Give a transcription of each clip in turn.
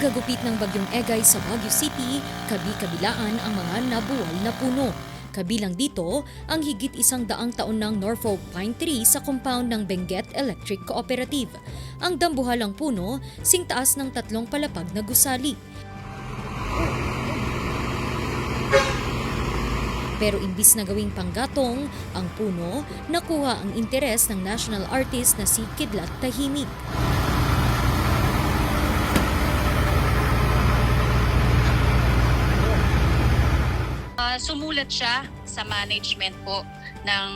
Paghagupit ng bagyong Egay sa Baguio City, kabi-kabilaan ang mga nabuwal na puno. Kabilang dito ang higit isang daang taon ng Norfolk Pine Tree sa compound ng Benguet Electric Cooperative. Ang dambuhalang puno, singtaas ng tatlong palapag na gusali. Pero imbis na gawing panggatong, ang puno nakuha ang interes ng national artist na si Kidlat Tahimik. Ah, sumulat siya sa management po ng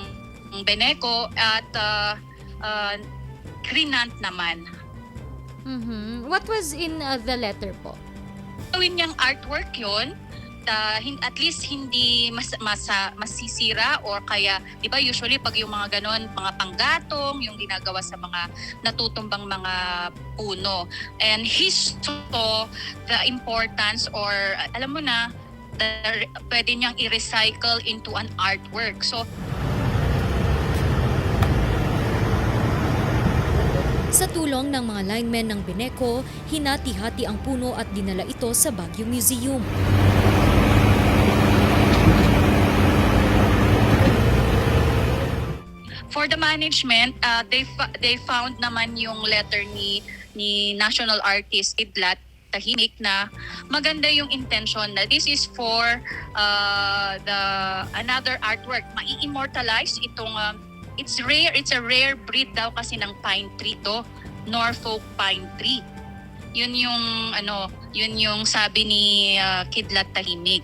Beneco at uh, uh, Crinant naman. Mhm. What was in uh, the letter po? Gawin niyang artwork yun, hin- at least hindi mas, masa, masisira or kaya, di ba usually pag yung mga ganon, mga panggatong, yung ginagawa sa mga natutumbang mga puno. And he saw the importance or uh, alam mo na, pwede niyang i-recycle into an artwork. So Sa tulong ng mga linemen ng Beneco, hinati-hati ang puno at dinala ito sa Baguio Museum. For the management, uh, they they found naman yung letter ni ni national artist Idlat Tahimik na maganda yung intention na this is for uh, the another artwork. Mai-immortalize itong um, it's rare it's a rare breed daw kasi ng pine tree to Norfolk pine tree. Yun yung ano yun yung sabi ni uh, Kidlat Tahimik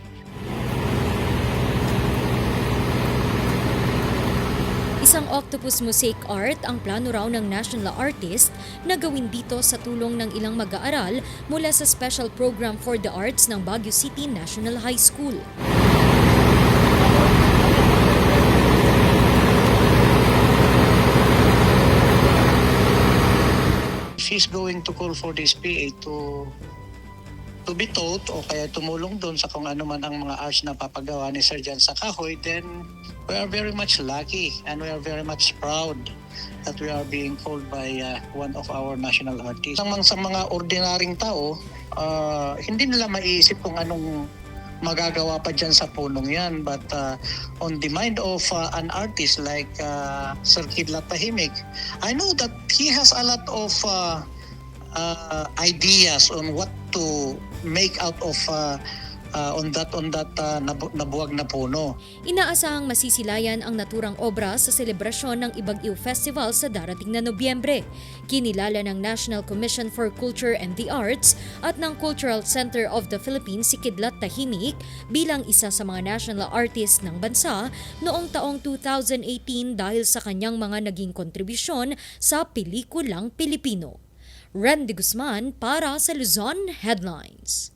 Isang octopus mosaic art ang plano raw ng national artist na gawin dito sa tulong ng ilang mag-aaral mula sa Special Program for the Arts ng Baguio City National High School. she's going to call for this PA to to be taught o kaya tumulong doon sa kung ano man ang mga arts na papagawa ni Sir Jan sa Kahoy, then we are very much lucky and we are very much proud that we are being called by uh, one of our national artists. Mga, sa mga ordinaryong tao, uh, hindi nila maiisip kung anong magagawa pa dyan sa punong yan. But uh, on the mind of uh, an artist like uh, Sir Kidlat Tahimik, I know that he has a lot of uh, uh, ideas on what to make out of uh, uh, on that on that uh, nabu- nabuwag na puno. Inaasahang masisilayan ang naturang obra sa selebrasyon ng Ibag-Iw Festival sa darating na Nobyembre. Kinilala ng National Commission for Culture and the Arts at ng Cultural Center of the Philippines si Kidlat Tahimik bilang isa sa mga national artist ng bansa noong taong 2018 dahil sa kanyang mga naging kontribusyon sa pelikulang Pilipino. Randy Guzman para sa Luzon Headlines.